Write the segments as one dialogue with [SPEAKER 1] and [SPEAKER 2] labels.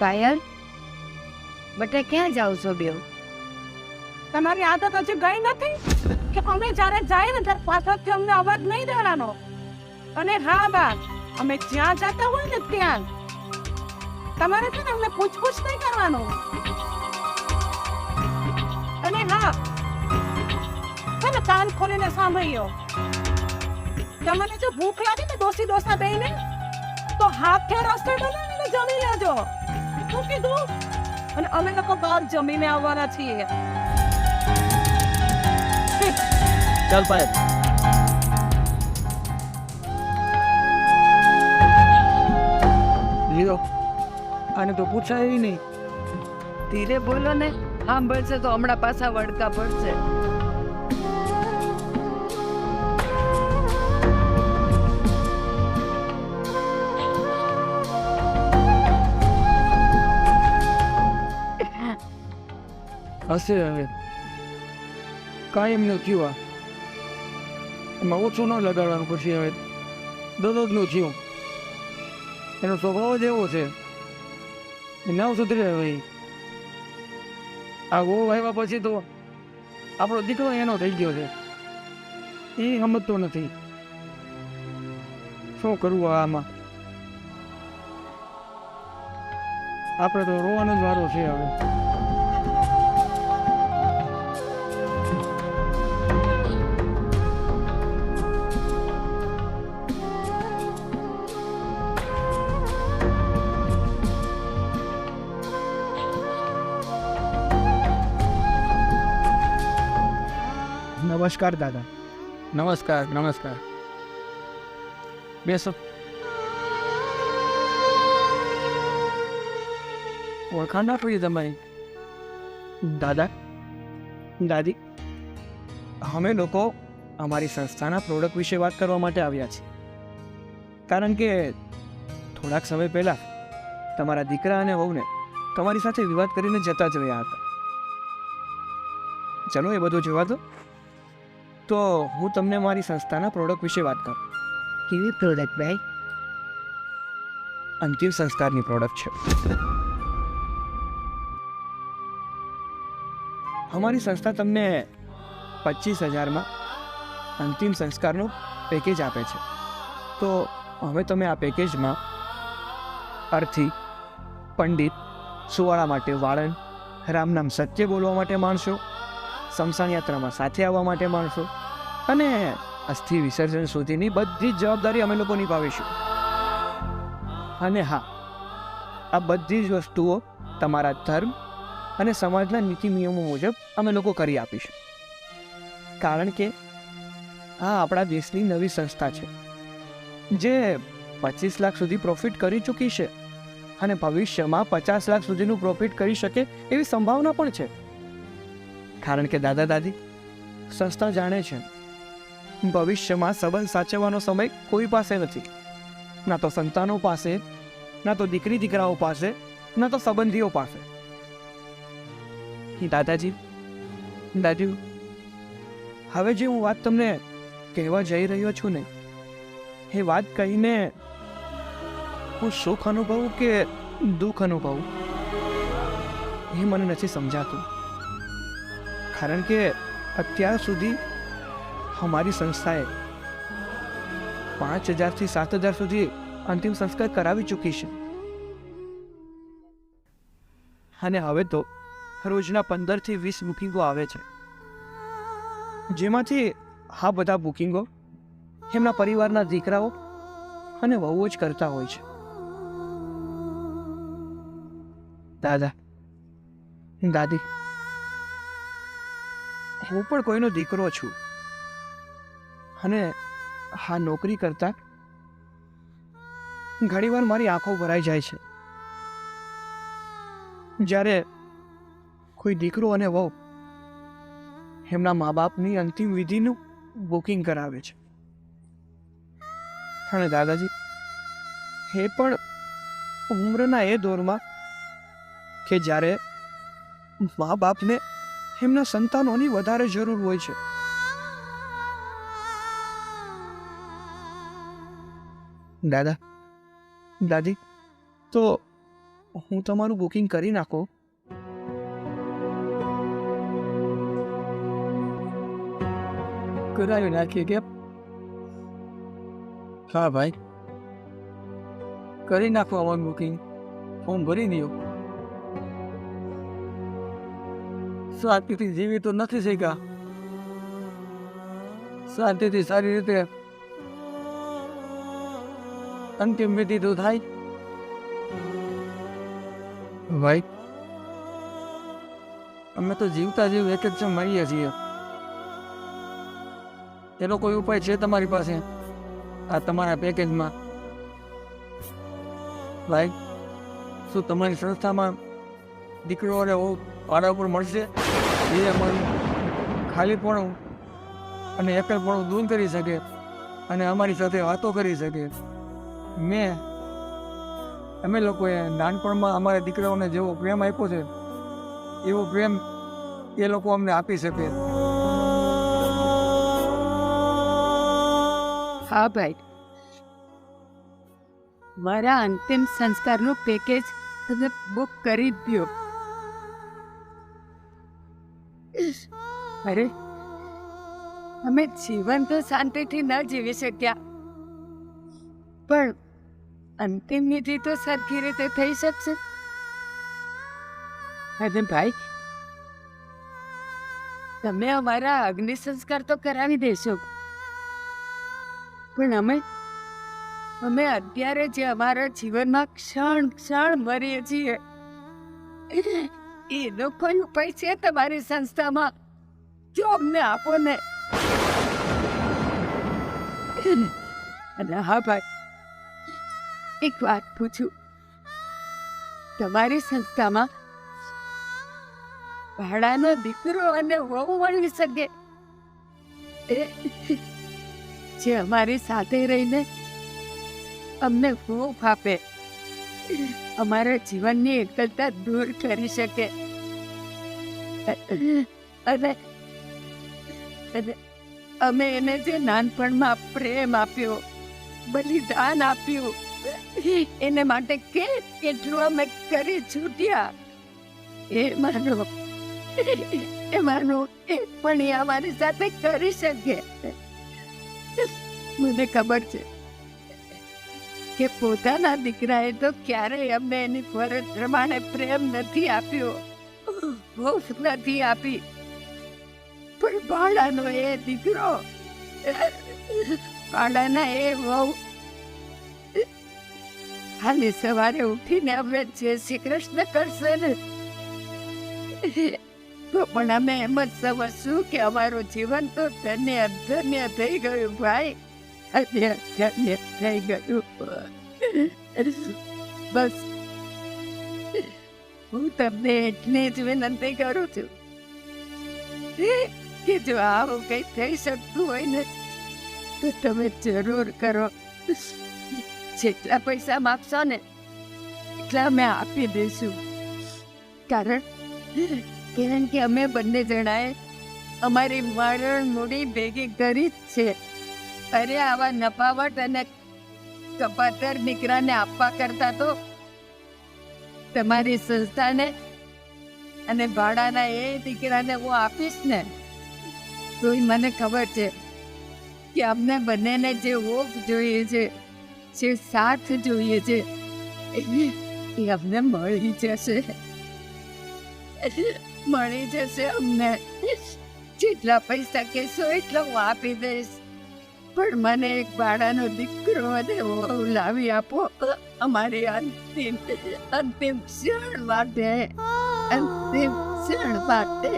[SPEAKER 1] પાયલ, બટા ક્યાં જાઓ છો બેવ?
[SPEAKER 2] તમારી આદત હજી ગઈ નથી કે અમે જ્યારે જાય ને ત્યારે પાછળથી અમને અવાજ નહીં દેવાનો. અને હા બા, અમે જ્યાં જતા હોય ને ત્યાં. તમારે છે ને અમને પૂછપૂછ નહીં કરવાનું. અને હા, છે ને કાન ખોલીને સાંભળ્યો. તમને જો ભૂખ લાગે ને ડોસી ડોસા બેને તો હાથે રસોઈ બનાવીને જમી લેજો. શું કીધું અને અમે લોકો બહાર જમીને આવવાના છીએ.
[SPEAKER 3] ચાલ પાયલ.
[SPEAKER 4] લીધો આને તો પૂછાય નહીં.
[SPEAKER 1] ધીરે બોલો ને. સાંભળશે તો હમણાં પાછા વડકા પડશે.
[SPEAKER 4] હશે હવે. કાયમનું થયું આ. એમાં ઓછું ન લગાડવાનું પછી હવે દરરોજનું થયું. એનો સ્વભાવ જ એવો છે. એ ના સુધરે હવે આ ગો આવ્યા પછી તો આપણો દીકરો એનો થઈ ગયો છે. એ સમજતો નથી. શું કરવું આમાં? આપણે તો રોવાનો જ વારો છે હવે.
[SPEAKER 5] નમસ્કાર દાદા.
[SPEAKER 4] નમસ્કાર નમસ્કાર. બેસો. ઓળખાણ ના પડી તમારી
[SPEAKER 5] દાદા? દાદી? અમે લોકો અમારી સંસ્થાના પ્રોડક્ટ વિશે વાત કરવા માટે આવ્યા છીએ. કારણ કે થોડાક સમય પહેલાં તમારા દીકરા અને વહુને તમારી સાથે વિવાદ કરીને જતા જ રહ્યા હતા. ચલો એ બધું જોવા દો. તો હું તમને મારી સંસ્થાના પ્રોડક્ટ વિશે વાત કરું.
[SPEAKER 1] કેવી પ્રોડક્ટ ભાઈ
[SPEAKER 5] અંતિમ સંસ્કારની પ્રોડક્ટ છે. અમારી સંસ્થા તમને પચીસ હજારમાં અંતિમ સંસ્કારનું પેકેજ આપે છે. તો હવે તમે આ પેકેજમાં અર્થી પંડિત સુવાળા માટે વાળન રામનામ સત્ય બોલવા માટે માણસો શમશાન યાત્રામાં સાથે આવવા માટે માણસો. અને અસ્થિ વિસર્જન સુધીની બધી જ જવાબદારી અમે લોકો નિભાવીશું અને હા, આ બધી જ વસ્તુઓ તમારા ધર્મ અને સમાજના નીતિ નિયમો મુજબ અમે લોકો કરી આપીશું. કારણ કે આ આપણા દેશની નવી સંસ્થા છે, જે પચીસ લાખ સુધી પ્રોફિટ કરી ચૂકી છે અને ભવિષ્યમાં પચાસ લાખ સુધીનું પ્રોફિટ કરી શકે એવી સંભાવના પણ છે. કારણ કે દાદા દાદી, સંસ્થા જાણે છે. ભવિષ્યમાં સંબંધ સાચવવાનો સમય કોઈ પાસે નથી. ના તો સંતાનો પાસે, ના તો દીકરી દીકરાઓ પાસે, ના તો સંબંધીઓ પાસે. દાદાજી દાદી હવે જે હું વાત તમને કહેવા જઈ રહ્યો છું ને, એ વાત કહીને હું સુખ અનુભવું કે દુઃખ અનુભવું? એ મને નથી સમજાતું. કારણ કે અત્યાર સુધી અમારી સંસ્થાએ પાંચ હજારથી સાત હજાર સુધી અંતિમ સંસ્કાર કરાવી ચૂકી છે. અને હવે તો રોજના પંદરથી વીસ બુકિંગો આવે છે. જેમાંથી આ બધા બુકિંગો એમના પરિવારના દીકરાઓ અને વહુઓ જ કરતા હોય છે. દાદા, દાદી હું પણ કોઈનો દીકરો છું. અને હા, નોકરી કરતા ઘણીવાર મારી આંખો ભરાઈ જાય છે. જ્યારે કોઈ દીકરો અને વહુ એમના મા બાપની અંતિમ વિધિનું બુકિંગ કરાવે છે. અને દાદાજી, એ પણ ઉંમરના એ દોરમાં કે જ્યારે મા બાપને એમના સંતાનોની વધારે જરૂર હોય છે. દાદા, દાદી, તો હું તમારું બુકિંગ કરી નાખો?
[SPEAKER 4] કરાવી નાખીએ કે? હા, ભાઈ. કરી નાખો અમારું બુકિંગ ફોર્મ ભરી દો શાંતિથી જીવી તો નથી શીખા શાંતિથી સારી રીતે અંતિમ વિધિ તો થાય. ભાઈ? અમે તો જીવતા જીવ એક જ છે મળીએ છીએ. એનો કોઈ ઉપાય છે તમારી પાસે? આ તમારા પેકેજમાં. ભાઈ શું તમારી સંસ્થામાં દીકરો બહુ ભાડા ઉપર મળશે. એ અમારું ખાલીપણું અને એકલપણું દૂર કરી શકે અને અમારી સાથે વાતો કરી શકે. મેં, અમે લોકોએ નાનપણમાં અમારા દીકરાઓને જેવો પ્રેમ આપ્યો છે, એવો પ્રેમ એ લોકો અમને આપી શકે.
[SPEAKER 1] હા ભાઈ. મારા અંતિમ સંસ્કારનું પેકેજ તમે બુક કરી દો અરે, અમે જીવન તો શાંતિથી ન જીવી શક્યા. પણ અંતિમ વિધિ તો સરખી રીતે થઈ શકશે. અને ભાઈ, તમે અમારા અગ્નિ સંસ્કાર તો કરાવી દેશો. પણ અમે અમે અત્યારે જે અમારા જીવનમાં ક્ષણ ક્ષણ મરીએ છીએ, એનો કોઈ ઉપાય છે તમારી સંસ્થામાં? જો અમને આપો ને અને હા ભાઈ, એક વાત પૂછું. તમારી સંસ્થામાં ભાડાનો દીકરો અને વહુ મળી શકે? જે અમારી સાથે રહીને અમને હૂંફ આપે, અમારા જીવનની એકલતા દૂર કરી શકે. અને અને અમે એને જે નાનપણમાં પ્રેમ આપ્યો, બલિદાન આપ્યું, એને માટે કે કેટલું અમે કરી છૂટ્યા. એ માનો એ માનો, એ પણ એ અમારી સાથે કરી શકે. મને ખબર છે કે પોતાના દીકરાએ તો ક્યારેય અમને એની ફરજ પ્રમાણે પ્રેમ નથી આપ્યો. ભૂખ નથી આપી. પણ ભાડાનો એ દીકરો ભાડાના એ વહુ. હાલી સવારે ઉઠીને અમે જે શ્રી કૃષ્ણ કરશે ને, તો પણ અમે એમ જ સમજશું કે અમારું જીવન તો ધન્ય ધન્ય થઈ ગયું ભાઈ. ધન્ય ધન્ય થઈ ગયું. બસ. હું તમને એટલી જ વિનંતી કરું છું. કે જો આવું કંઈ થઈ શકતું હોય ને, તો તમે જરૂર કરો. જેટલા પૈસા માગશો ને, એટલા અમે આપી દઈશું. કારણ કારણ કે અમે બંને જણાએ અમારી મરણ મૂડી ભેગી કરી જ છે. અરે, આવા નફાવટ અને કપાતર દીકરાને આપવા કરતા તો તમારી સંસ્થાને અને ભાડાના એ દીકરાને હું આપીશ ને. તોય મને ખબર છે કે અમને બંનેને જે ઓફ જોઈએ છે, જે સાથ જોઈએ છે, એ અમને મળી જશે. મળી જશે અમને. જેટલા પૈસા કહેશો એટલા હું આપી દઈશ. પણ મને એક બાળાનો દીકરો અને લાવી આપો. અમારી અંતિમ અંતિમ ક્ષણ માટે. અંતિમ ક્ષણ માટે.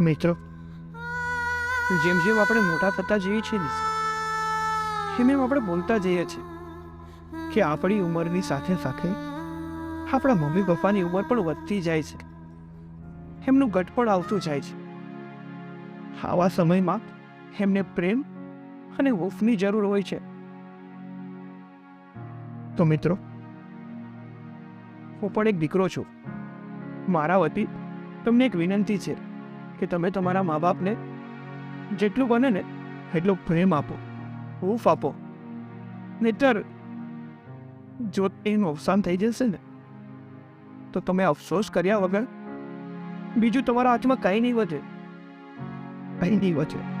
[SPEAKER 5] મિત્રો, જેમ જેમ આપણે મોટા થતા જઈએ છીએ એમ એમ આપણે બોલતા જઈએ છીએ કે આપણી ઉંમરની સાથે સાથે આપણા મમ્મી પપ્પાની ઉંમર પણ વધતી જાય છે. એમનું ગટપણ આવતું જાય છે. આવા સમયમાં એમને પ્રેમ અને હૂફની જરૂર હોય છે. તો મિત્રો હું પણ એક દીકરો છું. મારા વતી તમને એક વિનંતી છે કે તમે તમારા મા બાપને જેટલું બને ને એટલો પ્રેમ આપો, હૂફ આપો. નહીતર જો એનું અવસાન થઈ જશે ને, તો તમે અફસોસ કર્યા વગર બીજું તમારા હાથમાં કંઈ નહીં વધે. કંઈ નહીં વધે.